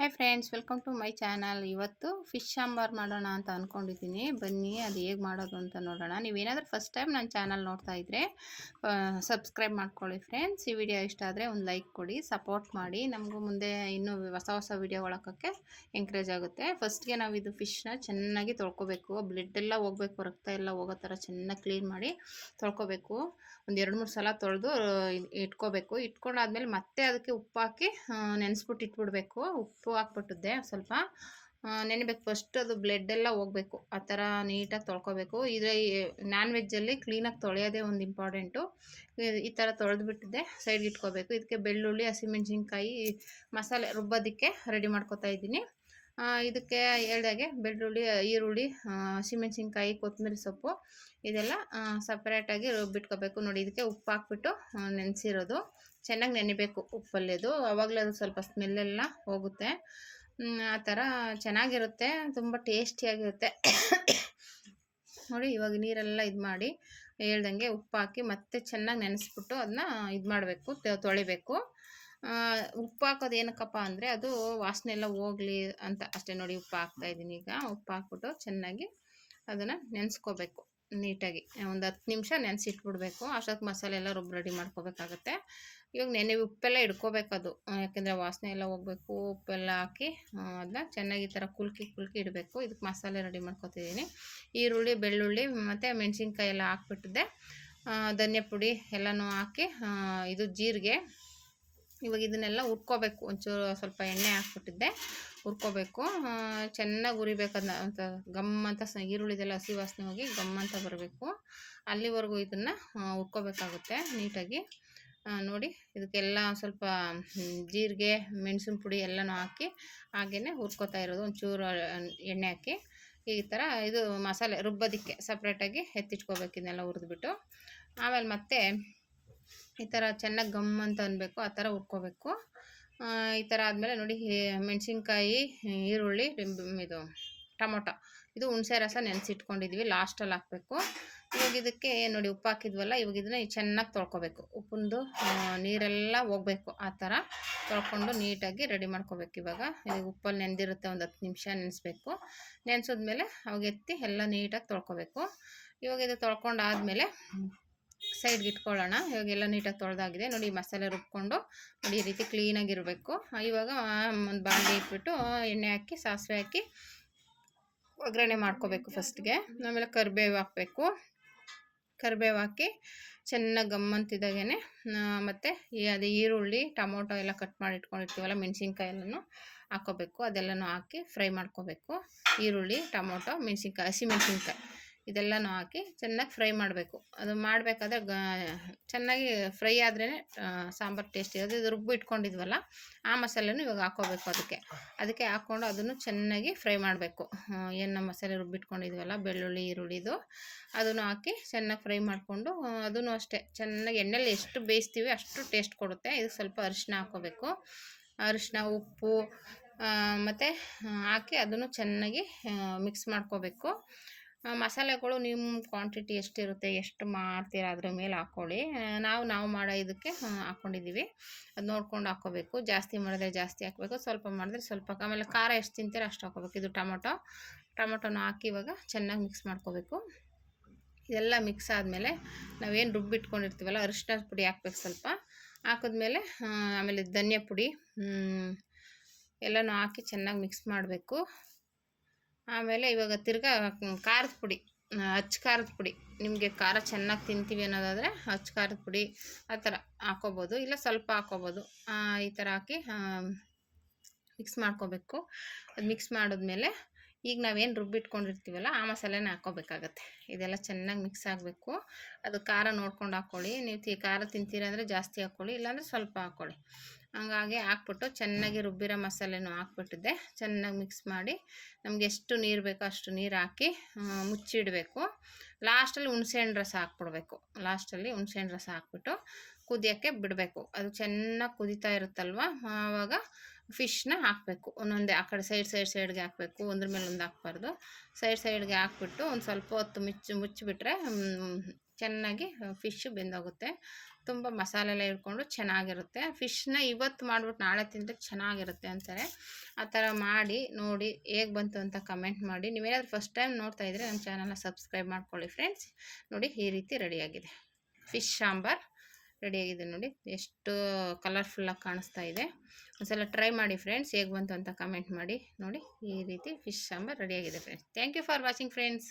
Hi friends welcome to my channel ಇವತ್ತು fish sambar ಮಾಡೋಣ ಅಂತ ಅಂದ್ಕೊಂಡಿದ್ದೀನಿ ಬನ್ನಿ, ಅದು ಹೇಗೆ ಮಾಡೋದು ಅಂತ ನೋಡೋಣ. ನೀವೇನಾದರೂ ಫಸ್ಟ್ ಟೈಮ್ ನನ್ನ ಚಾನಲ್ ನೋಡ್ತಾ ಇದ್ದರೆ ಸಬ್ಸ್ಕ್ರೈಬ್ ಮಾಡ್ಕೊಳ್ಳಿ ಫ್ರೆಂಡ್ಸ್ ಈ ವಿಡಿಯೋ ಇಷ್ಟ ಆದರೆ ಒಂದು ಲೈಕ್ ಕೊಡಿ ಸಪೋರ್ಟ್ ಮಾಡಿ. ನಮಗೂ ಮುಂದೆ ಇನ್ನೂ ಹೊಸ ಹೊಸ ವಿಡಿಯೋಗಳಾಕೋಕ್ಕೆ ಎಂಕರೇಜ್ ಆಗುತ್ತೆ. ಫಸ್ಟ್ಗೆ ನಾವು ಇದು ಫಿಶ್ನ ಚೆನ್ನಾಗಿ ತೊಳ್ಕೊಬೇಕು. ಬ್ಲಡ್ ಎಲ್ಲ ಹೋಗಬೇಕು, ರಕ್ತ ಎಲ್ಲ ಹೋಗೋ ಥರ ಚೆನ್ನಾಗಿ ಕ್ಲೀನ್ ಮಾಡಿ ತೊಳ್ಕೊಬೇಕು. ಒಂದು ಎರಡು ಮೂರು ಸಲ ತೊಳೆದು ಇಟ್ಕೋಬೇಕು. ಇಟ್ಕೊಂಡಾದ್ಮೇಲೆ ಮತ್ತೆ ಅದಕ್ಕೆ ಉಪ್ಪು ಹಾಕಿ ನೆನೆಸ್ಬಿಟ್ಟು ಇಟ್ಬಿಡ್ಬೇಕು. ಉಪ್ಪು ಹಾಕ್ಬಿಟ್ಟಿದ್ದೆ ಸ್ವಲ್ಪ ನೆನೆಬೇಕು ಫಸ್ಟ್ ಅದು ಬ್ಲಡ್ ಎಲ್ಲ ಹೋಗಬೇಕು, ಆ ಥರ ನೀಟಾಗಿ ತೊಳ್ಕೊಬೇಕು. ಇದ್ರೆ ನಾನ್ ವೆಜ್ಜಲ್ಲಿ ಕ್ಲೀನಾಗಿ ತೊಳೆಯೋದೇ ಒಂದು ಇಂಪಾರ್ಟೆಂಟು ಈ ಥರ ತೊಳೆದ್ಬಿಟ್ಟಿದ್ದೆ ಸೈಡ್ಗೆ ಇಟ್ಕೋಬೇಕು. ಇದಕ್ಕೆ ಬೆಳ್ಳುಳ್ಳಿ, ಹಸಿಮೆಣ್ಸಿನ್ಕಾಯಿ, ಮಸಾಲೆ ರುಬ್ಬೋದಕ್ಕೆ ರೆಡಿ ಮಾಡ್ಕೋತಾ ಇದ್ದೀನಿ. ಇದಕ್ಕೆ ಹೇಳ್ದಾಗೆ ಬೆಳ್ಳುಳ್ಳಿ, ಈರುಳ್ಳಿ ಹಸಿಮೆಣ್ಸಿನ್ಕಾಯಿ ಕೊತ್ತಂಬರಿ ಸೊಪ್ಪು ಇದೆಲ್ಲ ಸಪ್ರೇಟಾಗಿ ರುಬ್ಬಿಟ್ಕೋಬೇಕು. ನೋಡಿ, ಇದಕ್ಕೆ ಉಪ್ಪು ಹಾಕ್ಬಿಟ್ಟು ನೆನೆಸಿರೋದು. ಚೆನ್ನಾಗಿ ನೆನಿಬೇಕು ಉಪ್ಪಲ್ಲಿದು ಅವಾಗಲೇ ಅದು ಸ್ವಲ್ಪ ಸ್ಮೆಲ್ಲೆಲ್ಲ ಹೋಗುತ್ತೆ. ಆ ಥರ ಚೆನ್ನಾಗಿರುತ್ತೆ. ತುಂಬ ಟೇಸ್ಟಿಯಾಗಿರುತ್ತೆ. ನೋಡಿ, ಇವಾಗ ನೀರೆಲ್ಲ ಇದು ಮಾಡಿ ಹೇಳ್ದಂಗೆ ಉಪ್ಪು ಹಾಕಿ ಮತ್ತೆ ಚೆನ್ನಾಗಿ ನೆನೆಸ್ಬಿಟ್ಟು ಅದನ್ನ ಇದು ಮಾಡಬೇಕು, ತೊಳಿಬೇಕು. ಉಪ್ಪು ಹಾಕೋದು ಏನಕ್ಕಪ್ಪ ಅಂದರೆ ಅದು ವಾಸನೆ ಎಲ್ಲ ಹೋಗಲಿ ಅಂತ ಅಷ್ಟೇ ನೋಡಿ ಉಪ್ಪು ಹಾಕ್ತಾ ಇದ್ದೀನಿ ಈಗ. ಉಪ್ಪು ಹಾಕ್ಬಿಟ್ಟು ಚೆನ್ನಾಗಿ ಅದನ್ನು ನೆನೆಸ್ಕೋಬೇಕು ನೀಟಾಗಿ. ಒಂದು ಹತ್ತು ನಿಮಿಷ ನೆನೆಸಿಟ್ಬಿಡ್ಬೇಕು. ಅಷ್ಟೊತ್ತು ಮಸಾಲೆ ಎಲ್ಲ ರುಬ್ಬು ರೆಡಿ ಮಾಡ್ಕೋಬೇಕಾಗತ್ತೆ. ಇವಾಗ ನೆನೆ ಉಪ್ಪೆಲ್ಲ ಇಡ್ಕೋಬೇಕು ಅದು. ಯಾಕೆಂದರೆ ವಾಸನೆ ಎಲ್ಲ ಹೋಗಬೇಕು, ಉಪ್ಪೆಲ್ಲ ಹಾಕಿ ಅದನ್ನ ಚೆನ್ನಾಗಿ ಈ ಥರ ಕುಲ್ಕಿ ಕುಲ್ಕಿ ಇಡಬೇಕು. ಇದಕ್ಕೆ ಮಸಾಲೆ ರೆಡಿ ಮಾಡ್ಕೊತಿದ್ದೀನಿ. ಈರುಳ್ಳಿ, ಬೆಳ್ಳುಳ್ಳಿ, ಮತ್ತು ಮೆಣಸಿನ್ಕಾಯಿ ಎಲ್ಲ ಹಾಕ್ಬಿಟ್ಟಿದ್ದೆ ಧನ್ಯ ಪುಡಿ ಎಲ್ಲನೂ ಹಾಕಿ ಇದು ಜೀರಿಗೆ ಇವಾಗ ಇದನ್ನೆಲ್ಲ ಹುರ್ಕೋಬೇಕು. ಒಂಚೂರು ಸ್ವಲ್ಪ ಎಣ್ಣೆ ಹಾಕ್ಬಿಟ್ಟಿದ್ದೆ. ಹುರ್ಕೋಬೇಕು. ಚೆನ್ನಾಗಿ ಉರಿಬೇಕು ಅಂತ ಗಮ್ ಅಂತ ಈರುಳ್ಳಿದೆಲ್ಲ ಹಸಿ ವಾಸನೆ ಹೋಗಿ ಗಮ್ ಅಂತ ಬರಬೇಕು. ಅಲ್ಲಿವರೆಗೂ ಇದನ್ನು ಹುರ್ಕೋಬೇಕಾಗುತ್ತೆ ನೀಟಾಗಿ. ನೋಡಿ ಇದಕ್ಕೆಲ್ಲ ಸ್ವಲ್ಪ ಜೀರಿಗೆ, ಮೆಣಸಿನ ಪುಡಿ ಎಲ್ಲನೂ ಹಾಕಿ ಹಾಗೆಯೇ ಹುರ್ಕೋತಾ ಇರೋದು. ಒಂಚೂರು ಎಣ್ಣೆ ಹಾಕಿ ಈ ಥರ ಇದು ಮಸಾಲೆ ರುಬ್ಬೋದಕ್ಕೆ ಸಪ್ರೇಟಾಗಿ ಎತ್ತಿಟ್ಕೋಬೇಕು ಇದನ್ನೆಲ್ಲ ಹುರಿದ್ಬಿಟ್ಟು. ಆಮೇಲೆ ಮತ್ತೆ ಈ ಥರ ಚೆನ್ನಾಗಿ ಗಮ್ ಅಂತ ಅನ್ಬೇಕು, ಆ ಥರ ಹುರ್ಕೋಬೇಕು. ಈ ಥರ ಆದಮೇಲೆ ನೋಡಿ ಮೆಣಸಿನ್ಕಾಯಿ, ಈರುಳ್ಳಿ ಇದು, ಟೊಮೊಟೊ. ಇದು ಹುಣಸೆ ರಸ ನೆನೆಸಿಟ್ಕೊಂಡಿದ್ವಿ ಲಾಸ್ಟಲ್ಲಿ ಹಾಕಬೇಕು. ಇವಾಗ ಇದಕ್ಕೆ ನೋಡಿ, ಉಪ್ಪು ಹಾಕಿದ್ವಲ್ಲ, ಇವಾಗ ಇದನ್ನ ಚೆನ್ನಾಗಿ ತೊಳ್ಕೊಬೇಕು. ಉಪ್ಪಿಂದು ನೀರೆಲ್ಲ ಹೋಗ್ಬೇಕು, ಆ ಥರ ತೊಳ್ಕೊಂಡು ನೀಟಾಗಿ ರೆಡಿ ಮಾಡ್ಕೋಬೇಕು ಇವಾಗ. ಇದು ಉಪ್ಪಲ್ಲಿ ನೆನೆದಿರುತ್ತೆ, ಒಂದು ಹತ್ತು ನಿಮಿಷ ನೆನೆಸ್ಬೇಕು. ನೆನೆಸಿದ್ಮೇಲೆ ಅವಾಗ ಎತ್ತಿ ಎಲ್ಲ ನೀಟಾಗಿ ತೊಳ್ಕೊಬೇಕು. ಇವಾಗ ಇದು ತೊಳ್ಕೊಂಡಾದ್ಮೇಲೆ ಸೈಡ್ಗೆ ಇಟ್ಕೊಳ್ಳೋಣ. ಇವಾಗೆಲ್ಲ ನೀಟಾಗಿ ತೊಳೆದಾಗಿದೆ. ನೋಡಿ ಮಸಾಲೆ ರುಬ್ಕೊಂಡು ನೋಡಿ ಈ ರೀತಿ ಕ್ಲೀನಾಗಿರಬೇಕು ಇವಾಗ ಒಂದು ಬಾಂಡೆ ಇಟ್ಬಿಟ್ಟು ಎಣ್ಣೆ ಹಾಕಿ, ಸಾಸಿವೆ ಹಾಕಿ ಒಗ್ಗರಣೆ ಮಾಡ್ಕೋಬೇಕು ಫಸ್ಟ್ಗೆ. ಆಮೇಲೆ ಕರಿಬೇವು ಹಾಕಬೇಕು. ಕರಿಬೇವು ಹಾಕಿ ಚೆನ್ನಾಗಿ ಗಮ್ಮಂತಿದ್ದಾಗೇ ಮತ್ತು ಈ ಅದೇ ಈರುಳ್ಳಿ, ಟೊಮೊಟೊ ಎಲ್ಲ ಕಟ್ ಮಾಡಿ ಇಟ್ಕೊಂಡಿರ್ತೀವಲ್ಲ ಮೆಣಸಿನ್ಕಾಯಿ ಎಲ್ಲನೂ ಹಾಕೋಬೇಕು. ಅದೆಲ್ಲನೂ ಹಾಕಿ ಫ್ರೈ ಮಾಡ್ಕೋಬೇಕು. ಈರುಳ್ಳಿ, ಟೊಮೊಟೊ, ಮೆಣಸಿನ್ಕಾಯಿ ಹಸಿ ಮೆಣಸಿನ್ಕಾಯಿ ಇದೆಲ್ಲನೂ ಹಾಕಿ ಚೆನ್ನಾಗಿ ಫ್ರೈ ಮಾಡಬೇಕು. ಅದು ಮಾಡಬೇಕಾದ್ರೆ ಗ, ಚೆನ್ನಾಗಿ ಫ್ರೈ ಆದ್ರೇ ಸಾಂಬಾರು ಟೇಸ್ಟ್ ಇರೋದು ಇದು ರುಬ್ಬು ಇಟ್ಕೊಂಡಿದ್ವಲ್ಲ, ಆ ಮಸಾಲೆನೂ ಇವಾಗ ಹಾಕೋಬೇಕು ಅದಕ್ಕೆ. ಅದಕ್ಕೆ ಹಾಕ್ಕೊಂಡು ಅದನ್ನು ಚೆನ್ನಾಗಿ ಫ್ರೈ ಮಾಡಬೇಕು. ಏನು ಮಸಾಲೆ ರುಬ್ಬಿಟ್ಕೊಂಡಿದ್ವಲ್ಲ ಬೆಳ್ಳುಳ್ಳಿ ಈರುಳ್ಳಿದು ಅದನ್ನು ಹಾಕಿ ಚೆನ್ನಾಗಿ ಫ್ರೈ ಮಾಡಿಕೊಂಡು ಅದನ್ನು ಅಷ್ಟೇ. ಚೆನ್ನಾಗಿ ಎಣ್ಣೆಲಿ ಎಷ್ಟು ಬೇಯಿಸ್ತೀವಿ ಅಷ್ಟು ಟೇಸ್ಟ್ ಕೊಡುತ್ತೆ. ಇದಕ್ಕೆ ಸ್ವಲ್ಪ ಅರಿಶಿನ ಹಾಕೋಬೇಕು. ಅರಿಶಿನ ಉಪ್ಪು ಮತ್ತು ಹಾಕಿ ಅದನ್ನು ಚೆನ್ನಾಗಿ ಮಿಕ್ಸ್ ಮಾಡ್ಕೋಬೇಕು. ಮಸಾಲೆಗಳು ನಿಮ್ಮ ಕ್ವಾಂಟಿಟಿ ಎಷ್ಟಿರುತ್ತೆ, ಎಷ್ಟು ಮಾಡ್ತೀರ ಅದ್ರ ಮೇಲೆ ಹಾಕ್ಕೊಳ್ಳಿ ನಾವು ನಾವು ಮಾಡೋ ಇದಕ್ಕೆ ಹಾಕ್ಕೊಂಡಿದ್ದೀವಿ ಅದು ನೋಡ್ಕೊಂಡು ಹಾಕ್ಕೋಬೇಕು ಜಾಸ್ತಿ ಮಾಡಿದ್ರೆ ಜಾಸ್ತಿ ಹಾಕಬೇಕು. ಸ್ವಲ್ಪ ಮಾಡಿದ್ರೆ ಸ್ವಲ್ಪ ಆಮೇಲೆ ಖಾರ ಎಷ್ಟು ತಿಂತೀರ ಅಷ್ಟು ಹಾಕ್ಕೋಬೇಕು ಇದು ಟೊಮೊಟೊ. ಟೊಮೊಟೊನ ಹಾಕಿ ಇವಾಗ ಚೆನ್ನಾಗಿ ಮಿಕ್ಸ್ ಮಾಡ್ಕೋಬೇಕು. ಇದೆಲ್ಲ ಮಿಕ್ಸ್ ಆದಮೇಲೆ ನಾವೇನು ರುಬ್ಬಿಟ್ಕೊಂಡಿರ್ತೀವಲ್ಲ ಅರಿಶಿನ ಪುಡಿ ಹಾಕ್ಬೇಕು ಸ್ವಲ್ಪ. ಹಾಕಿದ್ಮೇಲೆ ಆಮೇಲೆ ಧನಿಯಾ ಪುಡಿ ಎಲ್ಲನೂ ಹಾಕಿ ಚೆನ್ನಾಗಿ ಮಿಕ್ಸ್ ಮಾಡಬೇಕು. ಆಮೇಲೆ ಇವಾಗ ತಿರ್ಗಾ ಖಾರದ ಪುಡಿ ಅಚ್ಚ ಖಾರದ ಪುಡಿ. ನಿಮಗೆ ಖಾರ ಚೆನ್ನಾಗಿ ತಿಂತೀವಿ ಅನ್ನೋದಾದರೆ ಅಚ್ಚ ಖಾರದ ಪುಡಿ ಆ ಥರ ಹಾಕೋಬೋದು. ಇಲ್ಲ ಸ್ವಲ್ಪ ಹಾಕೋಬೋದು. ಈ ಥರ ಹಾಕಿ ಮಿಕ್ಸ್ ಮಾಡ್ಕೋಬೇಕು. ಅದು ಮಿಕ್ಸ್ ಮಾಡಿದ್ಮೇಲೆ ಈಗ ನಾವೇನು ರುಬ್ಬಿಟ್ಕೊಂಡಿರ್ತೀವಲ್ಲ ಆ ಮಸಾಲೆನ ಹಾಕೋಬೇಕಾಗತ್ತೆ ಇದೆಲ್ಲ ಚೆನ್ನಾಗಿ ಮಿಕ್ಸ್ ಆಗಬೇಕು. ಅದು ಖಾರ ನೋಡ್ಕೊಂಡು ಹಾಕ್ಕೊಳ್ಳಿ. ನೀವು ಖಾರ ತಿಂತೀರ ಅಂದರೆ ಜಾಸ್ತಿ ಹಾಕ್ಕೊಳ್ಳಿ, ಇಲ್ಲಾಂದರೆ ಸ್ವಲ್ಪ ಹಾಕ್ಕೊಳ್ಳಿ. ಹಂಗಾಗಿ ಹಾಕ್ಬಿಟ್ಟು ಚೆನ್ನಾಗಿ ರುಬ್ಬಿರೋ ಮಸಾಲೆನೂ ಹಾಕ್ಬಿಟ್ಟಿದ್ದೆ. ಚೆನ್ನಾಗಿ ಮಿಕ್ಸ್ ಮಾಡಿ ನಮಗೆ ಎಷ್ಟು ನೀರು ಬೇಕೋ ಅಷ್ಟು ನೀರು ಹಾಕಿ ಮುಚ್ಚಿಡಬೇಕು. ಲಾಸ್ಟಲ್ಲಿ ಹುಣ್ಸೆಹಣ್ಣು ರಸ ಹಾಕ್ಬಿಡ್ಬೇಕು. ಲಾಸ್ಟಲ್ಲಿ ಹುಣ್ಸೆಹಣ್ಣು ರಸ ಹಾಕ್ಬಿಟ್ಟು ಕುದಿಯೋಕ್ಕೆ ಬಿಡಬೇಕು. ಅದು ಚೆನ್ನಾಗಿ ಕುದಿತಾ ಇರುತ್ತಲ್ವ? ಆವಾಗ ಫಿಶ್ನ ಹಾಕಬೇಕು. ಒಂದೊಂದೇ ಆ ಕಡೆ ಸೈಡ್ ಸೈಡ್ ಸೈಡ್ಗೆ ಹಾಕಬೇಕು. ಒಂದ್ರ ಮೇಲೆ ಒಂದು ಹಾಕ್ಬಾರ್ದು. ಸೈಡ್ ಸೈಡ್ಗೆ ಹಾಕ್ಬಿಟ್ಟು ಒಂದು ಸ್ವಲ್ಪ ಹೊತ್ತು ಮುಚ್ಚಿ, ಮುಚ್ಚಿಬಿಟ್ರೆ ಚೆನ್ನಾಗಿ ಫಿಶ್ ಬೆಂದೋಗುತ್ತೆ. ತುಂಬ ಮಸಾಲೆ ಎಲ್ಲ ಇಟ್ಕೊಂಡು ಚೆನ್ನಾಗಿರುತ್ತೆ. ಫಿಶ್ನ ಇವತ್ತು ಮಾಡಿಬಿಟ್ಟು ನಾಳೆ ತಿಂದರೆ ಚೆನ್ನಾಗಿರುತ್ತೆ ಅಂತಾರೆ. ಆ ಥರ ಮಾಡಿ, ನೋಡಿ ಹೇಗೆ ಬಂತು ಅಂತ ಕಮೆಂಟ್ ಮಾಡಿ. ನೀವೇನಾದರೂ ಫಸ್ಟ್ ಟೈಮ್ ನೋಡ್ತಾ ಇದ್ದರೆ ನಮ್ಮ ಚಾನಲ್ನ ಸಬ್ಸ್ಕ್ರೈಬ್ ಮಾಡ್ಕೊಳ್ಳಿ ಫ್ರೆಂಡ್ಸ್ ನೋಡಿ ಈ ರೀತಿ ರೆಡಿಯಾಗಿದೆ ಫಿಶ್ ಸಾಂಬಾರ್. ರೆಡಿಯಾಗಿದೆ ನೋಡಿ. ಎಷ್ಟು ಕಲರ್ಫುಲ್ಲಾಗಿ ಕಾಣಿಸ್ತಾ ಇದೆ. ಒಂದ್ಸಲ ಟ್ರೈ ಮಾಡಿ ಫ್ರೆಂಡ್ಸ್ ಹೇಗೆ ಬಂತು ಅಂತ ಕಮೆಂಟ್ ಮಾಡಿ ನೋಡಿ. ಈ ರೀತಿ ಫಿಶ್ ಸಾಂಬಾರ್ ರೆಡಿಯಾಗಿದೆ friends thank you for watching friends